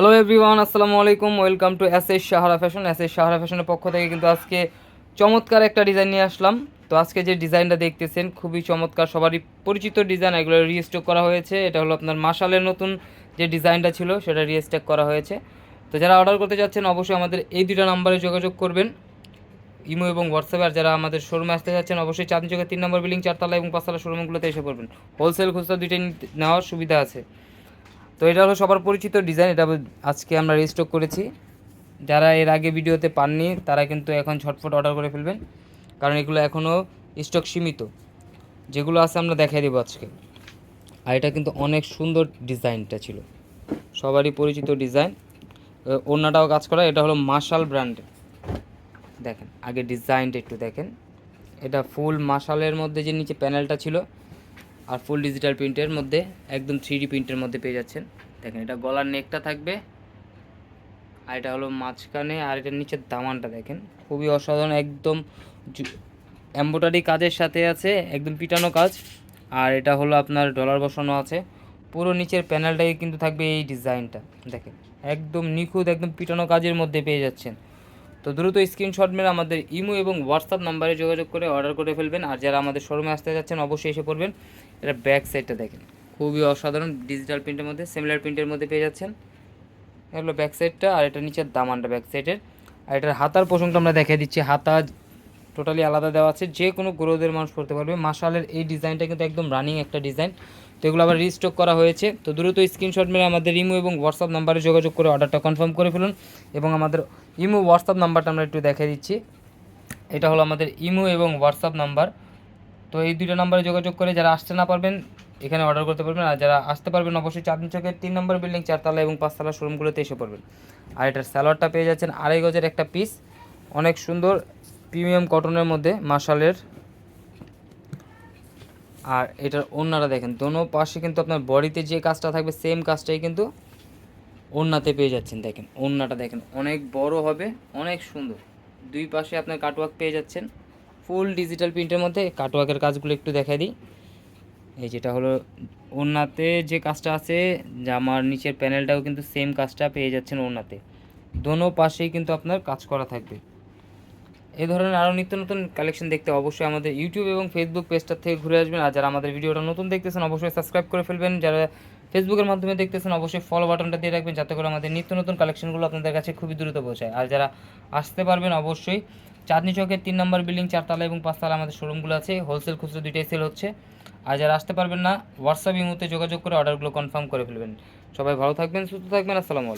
Hello everyone আসসালামু আলাইকুম welcome to S S Sahara fashion S S Sahara ফ্যাশনের পক্ষ থেকে কিন্তু আজকে চমৎকার একটা ডিজাইন নিয়ে আসলাম। তো আজকে যে ডিজাইনটা দেখতেছেন, খুবই চমৎকার, সবারই পরিচিত ডিজাইন এগুলো রিস্টক করা হয়েছে। এটা হলো আপনার মাসালের নতুন যে ডিজাইনটা ছিল, সেটা রিস্টক করা হয়েছে। তো যারা অর্ডার করতে যাচ্ছেন অবশ্যই আমাদের এই দুটো নাম্বারে যোগাযোগ করবেন। ইমো এবং হোয়াটসঅ্যাপে, আর যারা আমাদের শোরুমে আসতে যাচ্ছেন অবশ্যই চাঁদনি চোখের তিন নম্বর বিল্ডিং, চারতলা এবং পাঁচতলা শোরুমগুলোতে এসে পড়বেন। হোলসেল খুচরা দুইটাই নেওয়ার সুবিধা আছে। তো এটা হলো সবার পরিচিত ডিজাইন এটা আজকে আমরা রিস্টক করেছি। যারা এর আগে ভিডিওতে পাননি, তারা কিন্তু এখন ঝটফট অর্ডার করে ফেলবেন, কারণ এগুলো এখনও স্টক সীমিত। যেগুলো আছে আমরা দেখাই দেবো আজকে। আর এটা কিন্তু অনেক সুন্দর ডিজাইনটা ছিল। সবারই পরিচিত ডিজাইন ওড়নাটাও কাজ করা, এটা হলো মার্শাল ব্র্যান্ডের দেখেন, আগে ডিজাইনটা একটু দেখেন। এটা ফুল মার্শালের মধ্যে যে নিচে প্যানেলটা ছিল আর ফুল ডিজিটাল প্রিন্টের মধ্যে, একদম থ্রি প্রিন্টের মধ্যে পেয়ে যাচ্ছেন। দেখেন, এটা গলার নেকটা থাকবে, আর এটা হলো মাঝখানে, আর এটার নিচের দামানটা দেখেন। খুবই অসাধারণ, একদম এম্বোটারি কাজের সাথে আছে, একদম পিটানো কাজ। আর এটা হলো আপনার ডলার বসানো আছে। পুরো নিচের প্যানেলটাই কিন্তু থাকবে এই ডিজাইনটা দেখেন, একদম নিখুঁত, একদম পিটানো কাজের মধ্যে পেয়ে যাচ্ছেন। তো দ্রুত স্ক্রিনশট মেরে আমাদের ইমো এবং হোয়াটসঅ্যাপ নাম্বারে যোগাযোগ করে অর্ডার করে ফেলবেন। আর যারা আমাদের শোরুমে আসতে যাচ্ছেন, অবশ্যই এসে পড়বেন। এটা ব্যাক সাইডটা দেখেন। খুবই অসাধারণ ডিজিটাল প্রিন্টের মধ্যে সিমিলার প্রিন্টের মধ্যে পেয়ে যাচ্ছেন। এগুলো ব্যাক সাইডটা আর এটা নিচের দামানটা ব্যাক সাইডের আর এটার হাতার পোষণটা আমরা দেখিয়ে দিচ্ছি। হাতা টোটালি আলাদা দেওয়া আছে। যে কোনো গ্রোদের মানুষ করতে পারবে। মাসালের এই ডিজাইনটা কিন্তু একদম রানিং একটা ডিজাইন তো এগুলো আবার রিস্টক করা হয়েছে। তো দ্রুত স্ক্রিনশট মেরে আমাদের ইমো এবং হোয়াটসঅ্যাপ নাম্বারে যোগাযোগ করে অর্ডারটা কনফার্ম করে ফেলুন এবং আমাদের ইমো হোয়াটসঅ্যাপ নাম্বারটা আমরা একটু দেখে দিচ্ছি। এটা হলো আমাদের ইমো এবং হোয়াটসঅ্যাপ নাম্বার তো এই দুটো নাম্বারে যোগাযোগ করে যারা আসতে না পারবেন, এখানে অর্ডার করতে পারবেন। আর যারা আসতে পারবেন, অবশ্যই চাঁদনি চকের তিন নম্বর বিল্ডিং চারতলা এবং পাঁচতলা শোরুমগুলোতে এসে পড়বেন। আর এটার স্যালোয়ারটা পেয়ে যাচ্ছেন আড়াই গজের একটা পিস অনেক সুন্দর প্রিমিয়াম কটনের মধ্যে মার্শালের আর এটার ওড়নাটা দেখেন, দোনো পাশে কিন্তু আপনার বডিতে যে কাজটা থাকবে সেম কাজটাই কিন্তু ওড়নাতে পেয়ে যাচ্ছেন, দেখেন। ওড়নাটা দেখেন, অনেক বড় হবে, অনেক সুন্দর। দুই পাশে আপনার কাটওয়ার্ক পেয়ে যাচ্ছেন। ফুল ডিজিটাল প্রিন্টের মধ্যে কাটওয়ার্কের কাজগুলো একটু দেখাই দিই। এই যেটা হলো ওড়নাতে যে কাজটা আছে, জামার নিচের প্যানেলটাও কিন্তু সেম কাজটা পেয়ে যাচ্ছেন ওড়নাতে দোনো পাশেই কিন্তু আপনার কাজ করা থাকবে। এই ধরনের আরও নিত্য নতুন কালেকশন দেখতে অবশ্যই আমাদের ইউটিউব এবং ফেসবুক পেজটার থেকে ঘুরে আসবেন। আর যারা আমাদের ভিডিওটা নতুন দেখতেছেন, অবশ্যই সাবস্ক্রাইব করে ফেলবেন। যারা ফেসবুকের মাধ্যমে দেখতেছেন, অবশ্যই ফলো বাটনটা দিয়ে রাখবেন, যাতে করে আমাদের নিত্য নতুন কালেকশনগুলো আপনাদের কাছে খুবই দ্রুত পৌঁছায়। আর যারা আসতে পারবেন, অবশ্যই চাঁদনি চকের তিন নম্বর বিল্ডিং চারতলা এবং পাঁচতলা আমাদের শোরুমগুলো আছে। হোলসেল খুচরো দুইটাই সেল হচ্ছে। আর যারা আসতে পারবেন না হোয়াটসঅ্যাপ ইমুতে যোগাযোগ করে অর্ডারগুলো কনফার্ম করে ফেলবেন। সবাই ভালো থাকবেন, সুস্থ থাকবেন, আসসালামু